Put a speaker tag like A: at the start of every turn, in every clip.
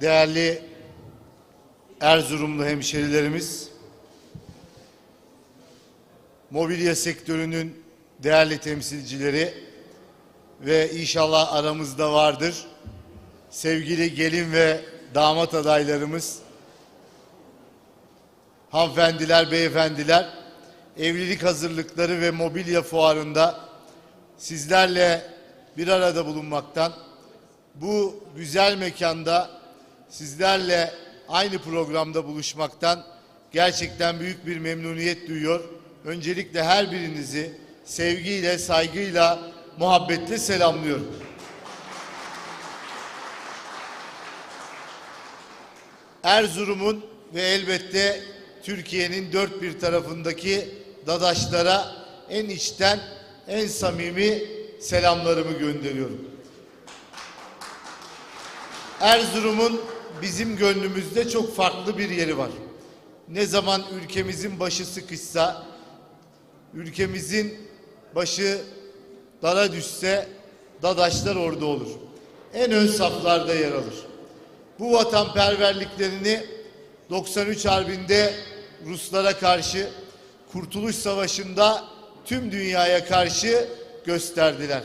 A: değerli Erzurumlu hemşerilerimiz, mobilya sektörünün değerli temsilcileri ve inşallah aramızda vardır. Sevgili gelin ve damat adaylarımız, hanımefendiler, beyefendiler, evlilik hazırlıkları ve mobilya fuarında sizlerle bir arada bulunmaktan, bu güzel mekanda sizlerle aynı programda buluşmaktan gerçekten büyük bir memnuniyet duyuyor. Öncelikle her birinizi sevgiyle, saygıyla, muhabbetle selamlıyorum. Erzurum'un ve elbette Türkiye'nin dört bir tarafındaki dadaşlara en içten, en samimi selamlarımı gönderiyorum. Erzurum'un bizim gönlümüzde çok farklı bir yeri var. Ne zaman ülkemizin başı sıkışsa, ülkemizin başı dara düşse Dadaşlar orada olur. En ön saflarda yer alır. Bu vatanperverliklerini 93 Harbi'nde Ruslara karşı, Kurtuluş Savaşı'nda tüm dünyaya karşı gösterdiler.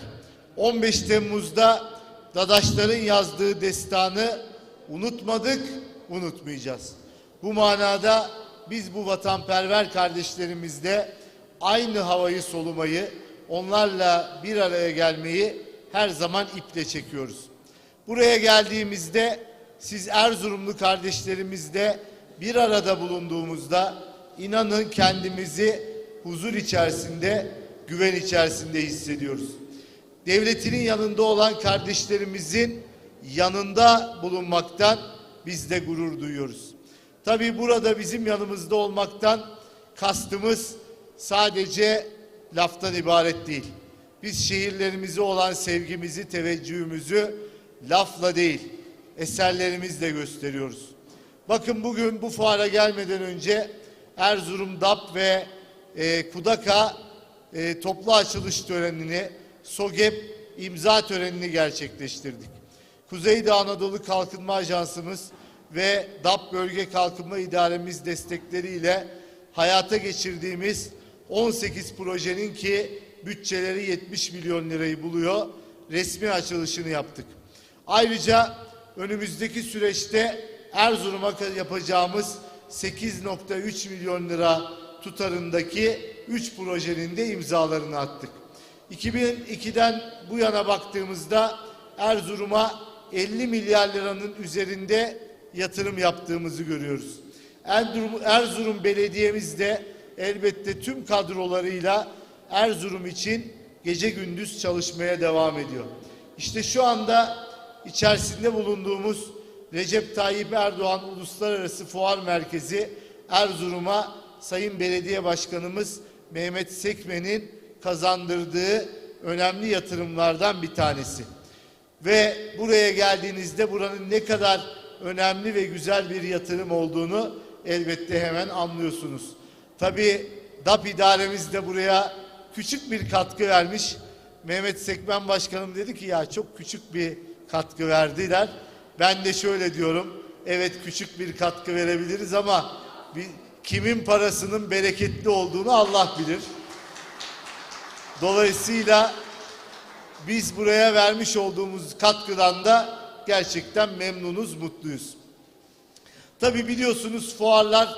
A: 15 Temmuz'da Dadaşların yazdığı destanı unutmadık, unutmayacağız. Bu manada biz bu vatanperver kardeşlerimizle aynı havayı solumayı, onlarla bir araya gelmeyi her zaman iple çekiyoruz. Buraya geldiğimizde siz Erzurumlu kardeşlerimizle bir arada bulunduğumuzda inanın kendimizi huzur içerisinde, güven içerisinde hissediyoruz. Devletinin yanında olan kardeşlerimizin yanında bulunmaktan biz de gurur duyuyoruz. Tabii burada bizim yanımızda olmaktan kastımız sadece laftan ibaret değil. Biz şehirlerimize olan sevgimizi, teveccühümüzü lafla değil, eserlerimizle gösteriyoruz. Bakın bugün bu fuara gelmeden önce Erzurum DAP ve e, Kudaka e, toplu açılış törenini, SOGEP imza törenini gerçekleştirdik. Kuzeydoğu Anadolu Kalkınma Ajansımız ve DAP Bölge Kalkınma İdaremiz destekleriyle hayata geçirdiğimiz 18 projenin ki bütçeleri 70 milyon lirayı buluyor. Resmi açılışını yaptık. Ayrıca önümüzdeki süreçte Erzurum'a yapacağımız 8.3 milyon lira tutarındaki 3 projenin de imzalarını attık. 2002'den bu yana baktığımızda Erzurum'a 50 milyar liranın üzerinde yatırım yaptığımızı görüyoruz. Erzurum, Erzurum Belediye'miz de elbette tüm kadrolarıyla Erzurum için gece gündüz çalışmaya devam ediyor. İşte şu anda içerisinde bulunduğumuz Recep Tayyip Erdoğan Uluslararası Fuar Merkezi Erzurum'a Sayın Belediye Başkanımız Mehmet Sekmen'in kazandırdığı önemli yatırımlardan bir tanesi. Ve buraya geldiğinizde buranın ne kadar önemli ve güzel bir yatırım olduğunu elbette hemen anlıyorsunuz. Tabii DAP idaremiz de buraya küçük bir katkı vermiş. Mehmet Sekmen Başkanım dedi ki ya çok küçük bir katkı verdiler. Ben de şöyle diyorum. Evet küçük bir katkı verebiliriz ama bir, kimin parasının bereketli olduğunu Allah bilir. Dolayısıyla biz buraya vermiş olduğumuz katkıdan da gerçekten memnunuz, mutluyuz. Tabi biliyorsunuz fuarlar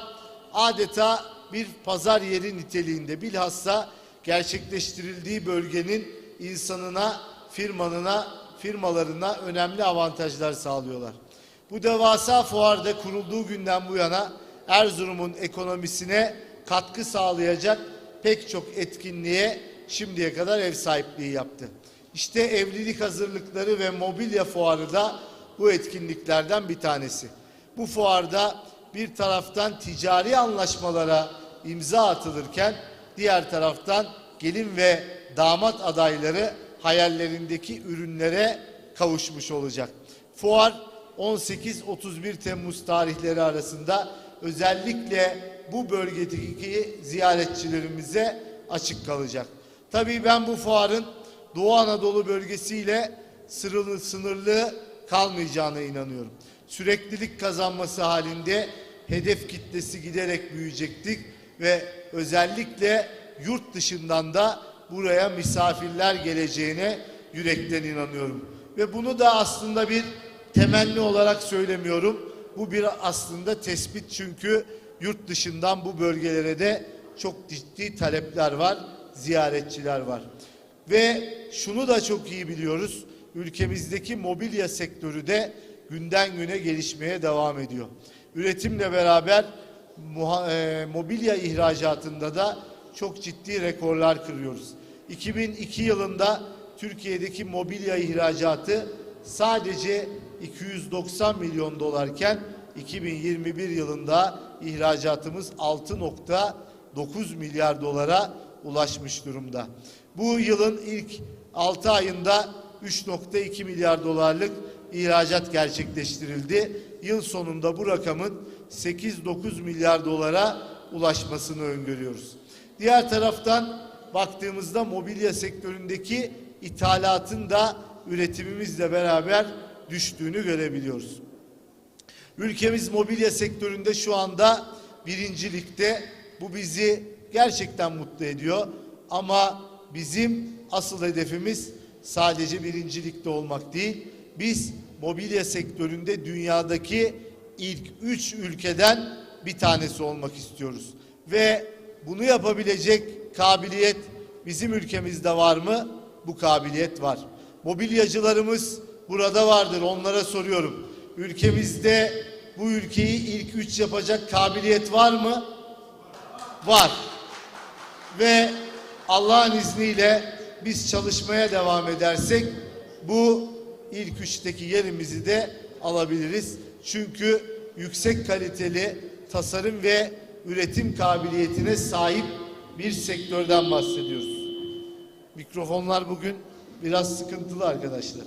A: adeta bir pazar yeri niteliğinde bilhassa gerçekleştirildiği bölgenin insanına, firmanına, firmalarına önemli avantajlar sağlıyorlar. Bu devasa fuarda kurulduğu günden bu yana Erzurum'un ekonomisine katkı sağlayacak pek çok etkinliğe şimdiye kadar ev sahipliği yaptı. İşte evlilik hazırlıkları ve mobilya fuarı da bu etkinliklerden bir tanesi. Bu fuarda bir taraftan ticari anlaşmalara imza atılırken diğer taraftan gelin ve damat adayları hayallerindeki ürünlere kavuşmuş olacak. Fuar 18-31 Temmuz tarihleri arasında özellikle bu bölgedeki ziyaretçilerimize açık kalacak. Tabii ben bu fuarın Doğu Anadolu bölgesiyle sınırlı, sınırlı kalmayacağına inanıyorum. süreklilik kazanması halinde hedef kitlesi giderek büyüyecektik ve özellikle yurt dışından da buraya misafirler geleceğine yürekten inanıyorum. Ve bunu da aslında bir temenni olarak söylemiyorum. Bu bir aslında tespit çünkü yurt dışından bu bölgelere de çok ciddi talepler var, ziyaretçiler var. Ve şunu da çok iyi biliyoruz. Ülkemizdeki mobilya sektörü de günden güne gelişmeye devam ediyor. Üretimle beraber muha- e, mobilya ihracatında da çok ciddi rekorlar kırıyoruz. 2002 yılında Türkiye'deki mobilya ihracatı sadece 290 milyon dolarken 2021 yılında ihracatımız 6.9 milyar dolara ulaşmış durumda. Bu yılın ilk 6 ayında 3.2 milyar dolarlık ihracat gerçekleştirildi. Yıl sonunda bu rakamın 8-9 milyar dolara ulaşmasını öngörüyoruz. Diğer taraftan baktığımızda mobilya sektöründeki ithalatın da üretimimizle beraber düştüğünü görebiliyoruz. Ülkemiz mobilya sektöründe şu anda birincilikte. Bu bizi gerçekten mutlu ediyor. Ama bizim asıl hedefimiz sadece birincilikte olmak değil. Biz mobilya sektöründe dünyadaki ilk üç ülkeden bir tanesi olmak istiyoruz. Ve bunu yapabilecek kabiliyet bizim ülkemizde var mı? Bu kabiliyet var. Mobilyacılarımız burada vardır. Onlara soruyorum. Ülkemizde bu ülkeyi ilk üç yapacak kabiliyet var mı? Var. Ve Allah'ın izniyle biz çalışmaya devam edersek bu ilk üçteki yerimizi de alabiliriz. Çünkü yüksek kaliteli tasarım ve üretim kabiliyetine sahip bir sektörden bahsediyoruz. Mikrofonlar bugün biraz sıkıntılı arkadaşlar.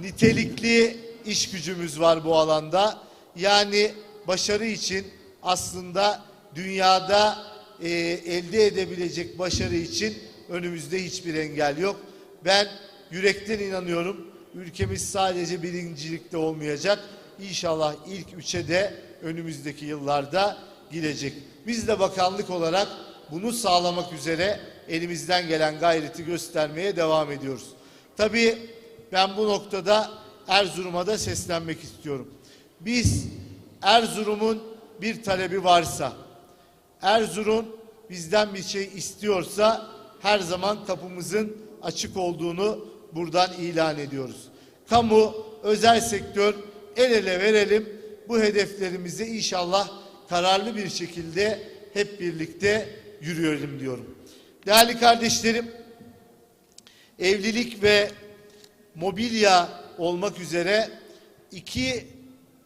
A: Nitelikli iş gücümüz var bu alanda. Yani başarı için aslında dünyada e, elde edebilecek başarı için önümüzde hiçbir engel yok. Ben yürekten inanıyorum. Ülkemiz sadece birincilikte olmayacak. İnşallah ilk üçe de önümüzdeki yıllarda girecek. Biz de bakanlık olarak bunu sağlamak üzere elimizden gelen gayreti göstermeye devam ediyoruz. Tabii ben bu noktada Erzurum'a da seslenmek istiyorum. Biz Erzurum'un bir talebi varsa, Erzurum bizden bir şey istiyorsa her zaman kapımızın açık olduğunu buradan ilan ediyoruz. Kamu, özel sektör el ele verelim. Bu hedeflerimizi inşallah kararlı bir şekilde hep birlikte yürüyelim diyorum. Değerli kardeşlerim, evlilik ve mobilya olmak üzere iki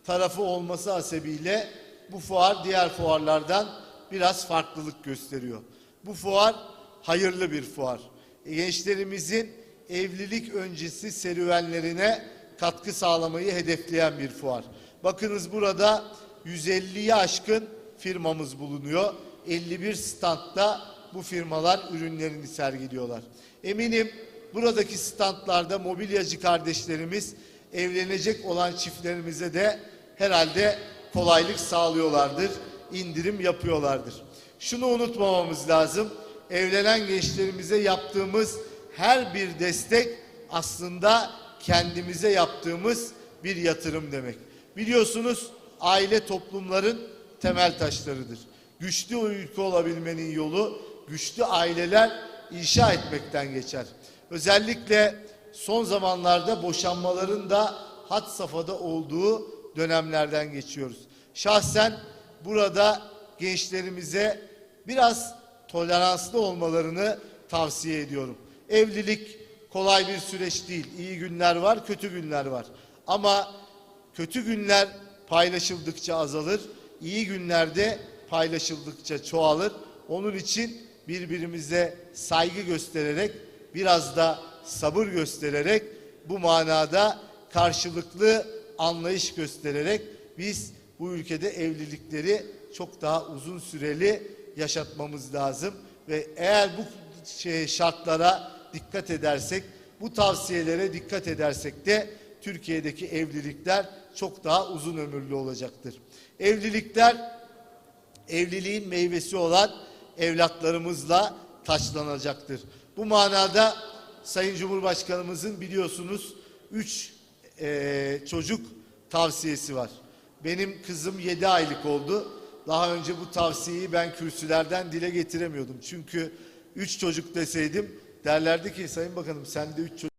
A: tarafı olması hasebiyle bu fuar diğer fuarlardan biraz farklılık gösteriyor. Bu fuar hayırlı bir fuar. Gençlerimizin evlilik öncesi serüvenlerine katkı sağlamayı hedefleyen bir fuar. Bakınız burada 150'yi aşkın firmamız bulunuyor. 51 standta bu firmalar ürünlerini sergiliyorlar. Eminim buradaki standlarda mobilyacı kardeşlerimiz evlenecek olan çiftlerimize de herhalde kolaylık sağlıyorlardır, indirim yapıyorlardır. Şunu unutmamamız lazım. Evlenen gençlerimize yaptığımız her bir destek aslında kendimize yaptığımız bir yatırım demek. Biliyorsunuz aile toplumların temel taşlarıdır. Güçlü ülke olabilmenin yolu güçlü aileler inşa etmekten geçer. Özellikle son zamanlarda boşanmaların da had safhada olduğu dönemlerden geçiyoruz. Şahsen burada gençlerimize biraz toleranslı olmalarını tavsiye ediyorum. Evlilik kolay bir süreç değil. İyi günler var, kötü günler var. Ama kötü günler paylaşıldıkça azalır, iyi günlerde paylaşıldıkça çoğalır. Onun için birbirimize saygı göstererek, biraz da sabır göstererek bu manada karşılıklı anlayış göstererek biz bu ülkede evlilikleri çok daha uzun süreli yaşatmamız lazım ve eğer bu şey şartlara dikkat edersek, bu tavsiyelere dikkat edersek de Türkiye'deki evlilikler çok daha uzun ömürlü olacaktır. Evlilikler evliliğin meyvesi olan evlatlarımızla taçlanacaktır. Bu manada Sayın Cumhurbaşkanımızın biliyorsunuz üç eee, çocuk tavsiyesi var. Benim kızım 7 aylık oldu. Daha önce bu tavsiyeyi ben kürsülerden dile getiremiyordum. Çünkü üç çocuk deseydim derlerdi ki Sayın Bakanım sen de üç çocuk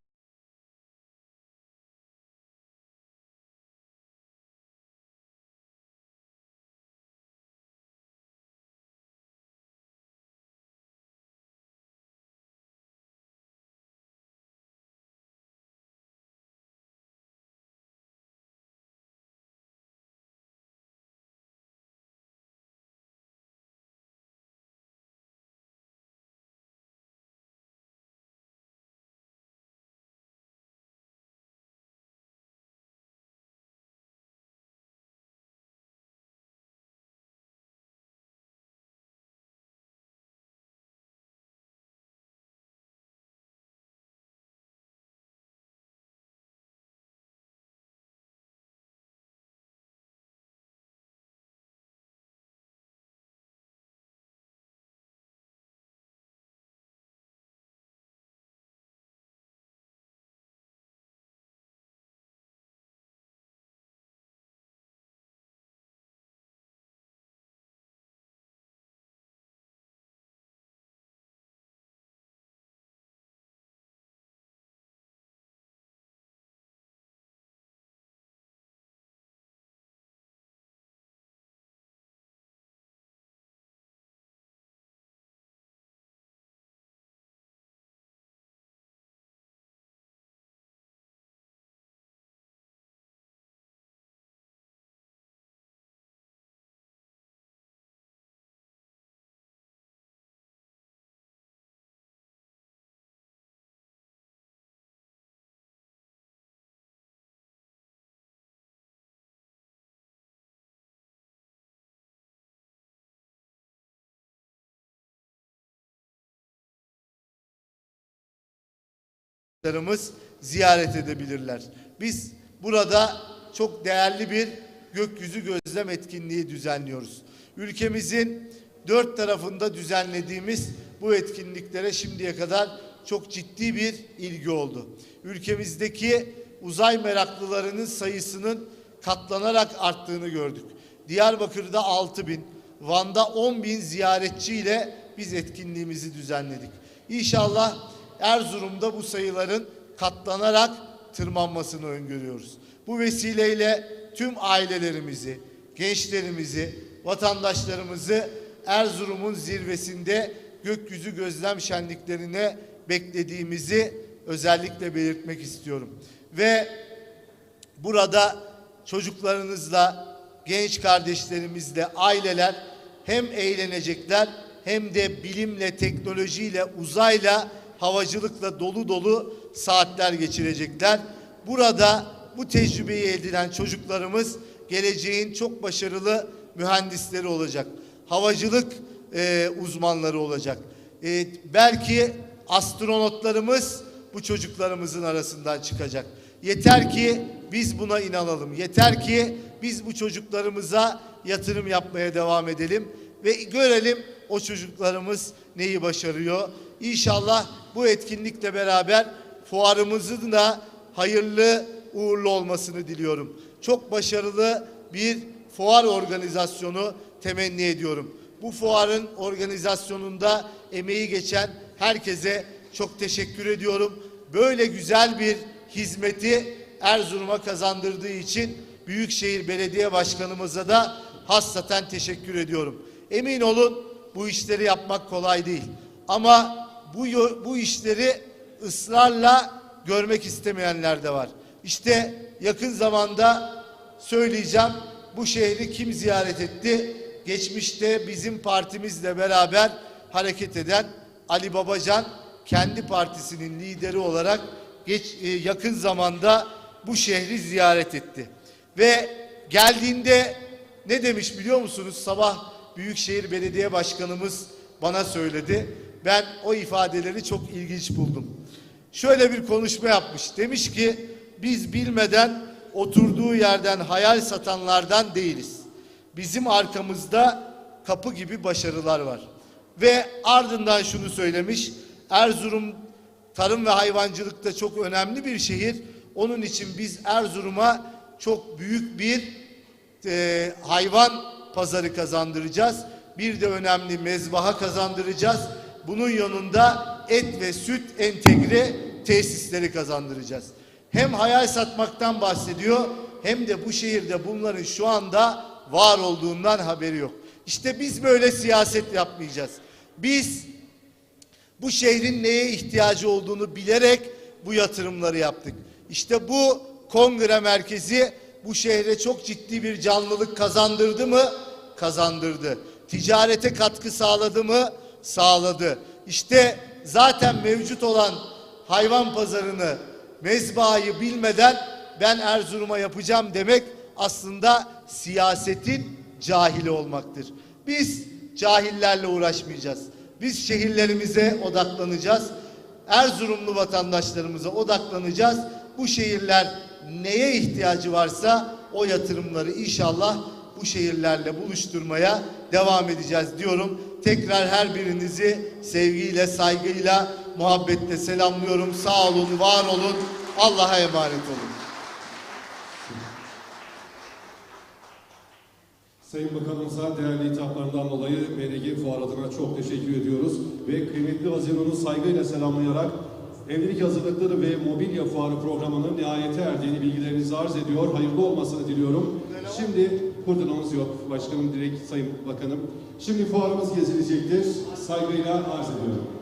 A: Arkadaşlarımız ziyaret edebilirler. Biz burada çok değerli bir gökyüzü gözlem etkinliği düzenliyoruz. Ülkemizin dört tarafında düzenlediğimiz bu etkinliklere şimdiye kadar çok ciddi bir ilgi oldu. Ülkemizdeki uzay meraklılarının sayısının katlanarak arttığını gördük. Diyarbakır'da 6 bin, Van'da 10 bin ziyaretçiyle biz etkinliğimizi düzenledik. İnşallah Erzurum'da bu sayıların katlanarak tırmanmasını öngörüyoruz. Bu vesileyle tüm ailelerimizi, gençlerimizi, vatandaşlarımızı Erzurum'un zirvesinde gökyüzü gözlem şenliklerine beklediğimizi özellikle belirtmek istiyorum. Ve burada çocuklarınızla, genç kardeşlerimizle, aileler hem eğlenecekler hem de bilimle, teknolojiyle, uzayla, havacılıkla dolu dolu saatler geçirecekler. Burada bu tecrübeyi elde eden çocuklarımız geleceğin çok başarılı mühendisleri olacak. Havacılık e, uzmanları olacak. E, belki astronotlarımız bu çocuklarımızın arasından çıkacak. Yeter ki biz buna inanalım. Yeter ki biz bu çocuklarımıza yatırım yapmaya devam edelim ve görelim o çocuklarımız neyi başarıyor. İnşallah bu etkinlikle beraber fuarımızın da hayırlı uğurlu olmasını diliyorum. Çok başarılı bir fuar organizasyonu temenni ediyorum. Bu fuarın organizasyonunda emeği geçen herkese çok teşekkür ediyorum. Böyle güzel bir hizmeti Erzurum'a kazandırdığı için Büyükşehir Belediye Başkanımıza da hassaten teşekkür ediyorum. Emin olun bu işleri yapmak kolay değil. Ama bu bu işleri ısrarla görmek istemeyenler de var. İşte yakın zamanda söyleyeceğim bu şehri kim ziyaret etti? Geçmişte bizim partimizle beraber hareket eden Ali Babacan kendi partisinin lideri olarak geç, e, yakın zamanda bu şehri ziyaret etti. Ve geldiğinde ne demiş biliyor musunuz? Sabah Büyükşehir Belediye Başkanımız bana söyledi. Ben o ifadeleri çok ilginç buldum. Şöyle bir konuşma yapmış. Demiş ki biz bilmeden oturduğu yerden hayal satanlardan değiliz. Bizim arkamızda kapı gibi başarılar var. Ve ardından şunu söylemiş. Erzurum tarım ve hayvancılıkta çok önemli bir şehir. Onun için biz Erzurum'a çok büyük bir e, hayvan pazarı kazandıracağız. Bir de önemli mezbaha kazandıracağız. Bunun yanında et ve süt entegre tesisleri kazandıracağız. Hem hayal satmaktan bahsediyor hem de bu şehirde bunların şu anda var olduğundan haberi yok. İşte biz böyle siyaset yapmayacağız. Biz bu şehrin neye ihtiyacı olduğunu bilerek bu yatırımları yaptık. İşte bu kongre merkezi bu şehre çok ciddi bir canlılık kazandırdı mı? Kazandırdı. Ticarete katkı sağladı mı? Sağladı. İşte zaten mevcut olan hayvan pazarını, mezbahayı bilmeden ben Erzurum'a yapacağım demek aslında siyasetin cahili olmaktır. Biz cahillerle uğraşmayacağız. Biz şehirlerimize odaklanacağız. Erzurumlu vatandaşlarımıza odaklanacağız. Bu şehirler neye ihtiyacı varsa o yatırımları inşallah bu şehirlerle buluşturmaya devam edeceğiz diyorum. Tekrar her birinizi sevgiyle, saygıyla, muhabbetle selamlıyorum. Sağ olun, var olun. Allah'a emanet olun.
B: Sayın Bakanımıza değerli hitaplarından dolayı BDG Fuar adına çok teşekkür ediyoruz. Ve kıymetli Haziran'ı saygıyla selamlayarak evlilik hazırlıkları ve mobilya fuarı programının nihayete erdiğini bilgilerinizi arz ediyor. Hayırlı olmasını diliyorum. Şimdi kurdulamamız yok. Başkanım direkt Sayın Bakanım. Şimdi fuarımız gezilecektir. Saygıyla arz ediyorum.